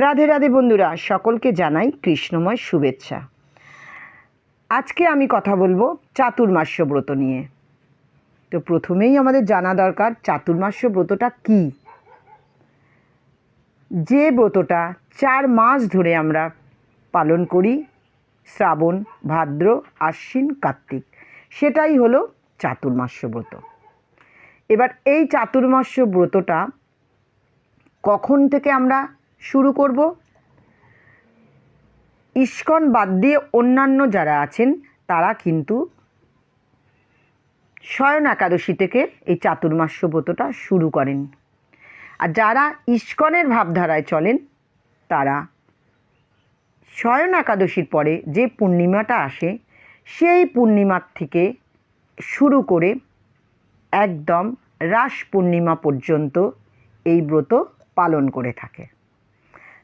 রাধে রাধে বন্ধুরা, সকলকে জানাই কৃষ্ণময় শুভেচ্ছা। আজকে আমি কথা বলব চাতুর্মাস্য ব্রত নিয়ে। তো প্রথমেই আমাদের জানা দরকার চাতুর্মাস্য ব্রতটা কী। যে ব্রতটা চার মাস ধরে আমরা পালন করি, শ্রাবণ, ভাদ্র, আশ্বিন, কার্তিক, সেটাই হলো চাতুর্মাস্য ব্রত। এবার এই চাতুর্মাস্য ব্রতটা কখন থেকে আমরা শুরু করব। ইস্কন বাদ দিয়ে অন্যান্য যারা আছেন, তারা কিন্তু স্বয়ন একাদশী থেকে এই চাতুর্মাস্য ব্রতটা শুরু করেন। আর যারা ইস্কনের ভাবধারায় চলেন, তারা স্বয়ন একাদশীর পরে যে পূর্ণিমাটা আসে, সেই পূর্ণিমার থেকে শুরু করে একদম রাস পূর্ণিমা পর্যন্ত এই ব্রত পালন করে থাকে।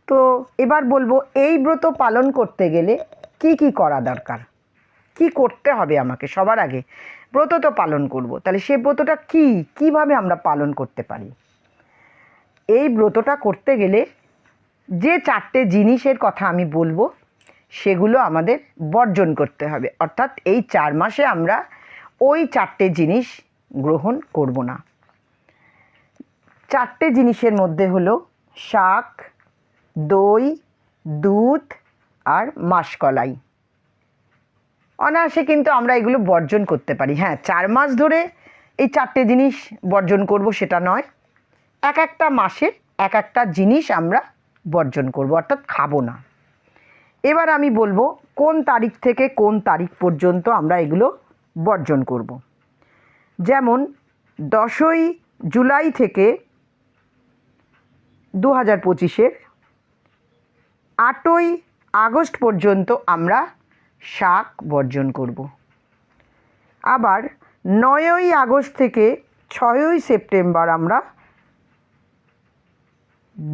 তো এবার বলব, এই ব্রত পালন করতে গেলে কি কি করা দরকার? কি করতে হবে আমাকে? সবার আগে ব্রত তো পালন করব। তাহলে সে ব্রতটা কি? কীভাবে আমরা পালন করতে পারি? এই ব্রতটা করতে গেলে যে চারটে জিনিসের কথা আমি বলব, সেগুলো আমাদের বর্জন করতে হবে। অর্থাৎ এই চার মাসে আমরা ওই চারটে জিনিস গ্রহণ করব না। চারটে জিনিসের মধ্যে হলো শাক দই, দুধ আর মাসকলাই। অনায়াসে কিন্তু আমরা এগুলো বর্জন করতে পারি। হ্যাঁ চার মাস ধরে এই চারটে জিনিস বর্জন করব সেটা নয়। এক একটা মাসে এক একটা জিনিস আমরা বর্জন করব, অর্থাৎ খাব না। এবার আমি বলব কোন তারিখ থেকে কোন তারিখ পর্যন্ত আমরা এগুলো বর্জন করব। যেমন দশই জুলাই থেকে দু হাজার পঁচিশের আটই আগস্ট পর্যন্ত আমরা শাক বর্জন করব। আবার নয়ই আগস্ট থেকে ছয়ই সেপ্টেম্বর আমরা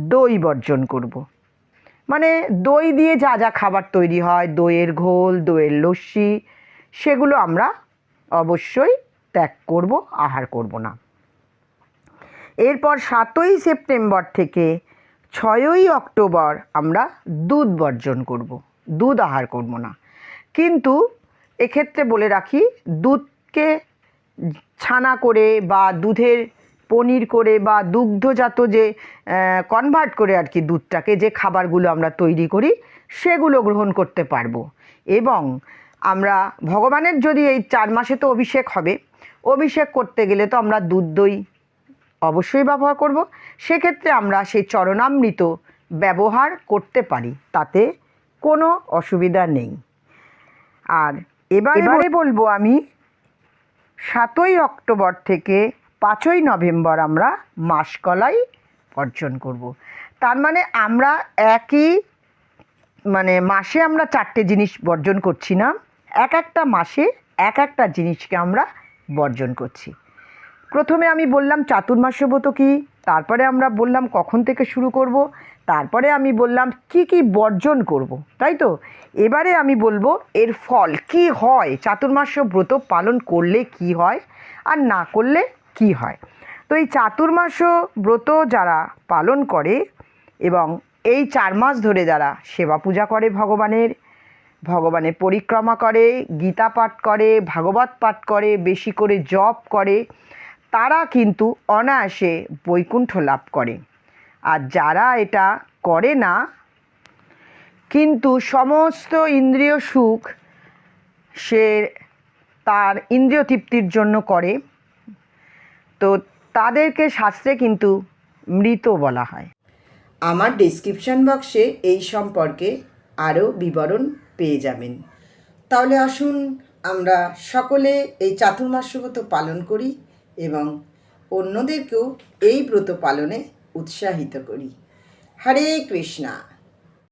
দই বর্জন করব। মানে দই দিয়ে যা যা খাবার তৈরি হয়, দইয়ের ঘোল, দইয়ের লস্যি, সেগুলো আমরা অবশ্যই ত্যাগ করব, আহার করব না। এরপর সাতই সেপ্টেম্বর থেকে ছয়ই অক্টোবর আমরা দুধ বর্জন করব। দুধ আহার করব না। কিন্তু এক্ষেত্রে বলে রাখি, দুধকে ছানা করে বা দুধের পনির করে বা দুগ্ধজাত যে কনভার্ট করে আর কি দুধটাকে, যে খাবারগুলো আমরা তৈরি করি, সেগুলো গ্রহণ করতে পারব। এবং আমরা, ভগবানের যদি এই চার মাসে তো অভিষেক হবে, অভিষেক করতে গেলে তো আমরা দুধ দই অবশ্যই ব্যবহার করব। সেক্ষেত্রে আমরা সেই চরণামৃত ব্যবহার করতে পারি, তাতে কোনো অসুবিধা নেই। আর এবার বলব আমি, সাতই অক্টোবর থেকে পাঁচই নভেম্বর আমরা মাসকলাই অর্জন করব। তার মানে আমরা একই মানে মাসে আমরা চারটে জিনিস বর্জন করছি না, এক একটা মাসে এক একটা জিনিসকে আমরা বর্জন করছি। প্রথমে আমি বললাম চাতুর্মাস্য ব্রত কী? তারপরে আমরা বললাম, কখন থেকে শুরু করব? তারপরে আমি বললাম, কি কি বর্জন করব? তাই তো? এবারে আমি বলব, এর ফল কি হয়? চাতুর্মাস্য ব্রত পালন করলে কি হয়? আর না করলে কি হয়? তো এই চাতুর্মাস্য ব্রত যারা পালন করে এবং এই চার মাস ধরে যারা সেবা পূজা করে ভগবানের ভগবানের পরিক্রমা করে, গীতা পাঠ করে, ভাগবত পাঠ করে, বেশি করে জপ করে তারা কিন্তু অনায়াসে বৈকুণ্ঠ লাভ করে। আর যারা এটা করে না, কিন্তু সমস্ত ইন্দ্রিয় সুখ সে তার ইন্দ্রিয় তৃপ্তির জন্য করে, তো তাদেরকে শাস্ত্রে কিন্তু মৃত বলা হয়। আমার ডিসক্রিপশন বক্সে এই সম্পর্কে আরও বিবরণ পেয়ে যাবেন। তাহলে আসুন আমরা সকলে এই চাতুর্মাস্য ব্রত পালন করি। এবং অন্যদেরকেও এই ব্রত পালনে উৎসাহিত করি। হরে কৃষ্ণা।